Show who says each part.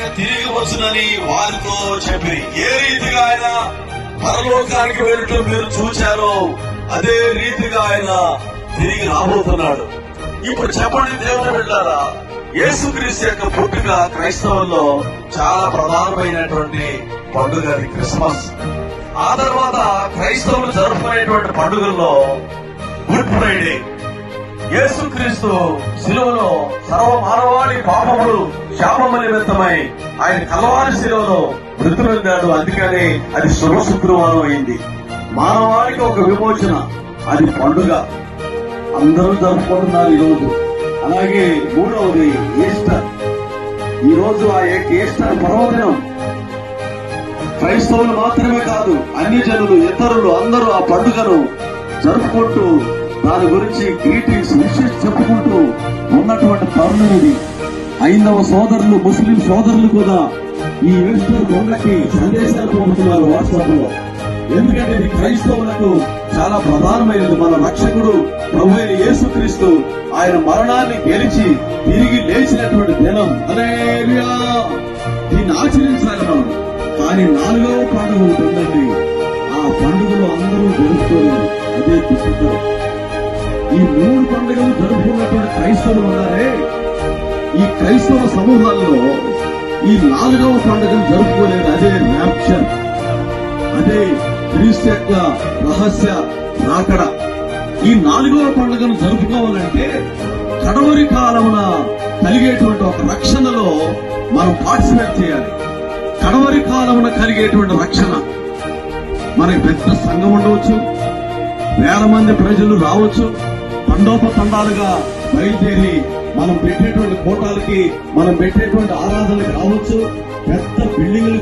Speaker 1: ఆయన తిరిగి వచ్చునని వారితో చెప్పి ఏ రీతిగా ఆయన పరలోకానికి వెళ్ళటం మీరు చూశారో అదే రీతిగా ఆయన తిరిగి రాబోతున్నాడు. ఇప్పుడు చెప్పండి దేవుని వెళ్ళారా యేసుక్రీస్తు యొక్క పుట్టుక క్రైస్తవుల్లో చాలా ప్రధానమైనటువంటి పండుగ అది క్రిస్మస్. ఆ తర్వాత క్రైస్తవులు జరుపుకునేటువంటి పండుగల్లో గుడ్ ఫ్రైడే. యేసుక్రీస్తు శిలువలో సర్వ మానవాళి పాపములు శాపము నిమిత్తమై ఆయన కలవారి శిలువలో మృతులున్నాడు అందుకనే అది శుభ శుక్రవారం అయింది. మానవాళికి ఒక విమోచన అది పండుగ. అందరూ జరుపుకుంటున్నారు ఈరోజు. అలాగే మూడవది ఈస్టర్. ఈ రోజు ఆ యొక్క ఈస్టర్ పర్వదినం. క్రైస్తవులు మాత్రమే కాదు అన్ని జనులు ఇతరులు అందరూ ఆ పండుగను జరుపుకుంటూ దాని గురించి గ్రీటింగ్స్ విషెస్ చెప్పుకుంటూ ఉన్నటువంటి తరుణం ఇది. ఐదవ సోదరులు ముస్లిం సోదరులు కూడా ఈ ఈస్టర్ పండుగకి సందేశాలు పంపుతున్నారు వాట్సాప్లో ఎందుకంటే ఇది క్రైస్తవులకు చాలా ప్రధానమైనది. మన రక్షకుడు ప్రభు అయిన యేసుక్రీస్తు ఆయన మరణాన్ని గెలిచి తిరిగి లేచినటువంటి దినం. హల్లెలూయా! దీన్ని ఆచరించాలి మనం. కానీ నాలుగవ పండుగ ఉంటుందండి ఆ పండుగలో అందరూ జరుపుకోలేదు అదే పుస్తకం ఈ మూడు పండుగలు జరుపుకున్నటువంటి క్రైస్తవులు ఉన్నారే? ఈ క్రైస్తవ సమూహాల్లో ఈ నాలుగవ పండుగను జరుపుకోలేదు అదే ర్యాప్చర్ అదే క్రీస్తు యొక్క రహస్య రాకడ. ఈ నాలుగవ పండుగను జరుపుకోవాలంటే కడవరి కాలమున కలిగేటువంటి ఒక రక్షణలో మనం పార్టిసిపేట్ చేయాలి. కడవరి కాలమున కలిగేటువంటి రక్షణ. మనకి పెద్ద సంఘం ఉండవచ్చు వేల మంది ప్రజలు రావచ్చు తండోపతండాలుగా బయలుదేరి మనం పెట్టేటువంటి కోటాలకి మనం పెట్టేటువంటి ఆరాధనకి రావచ్చు. పెద్ద బిల్డింగ్లు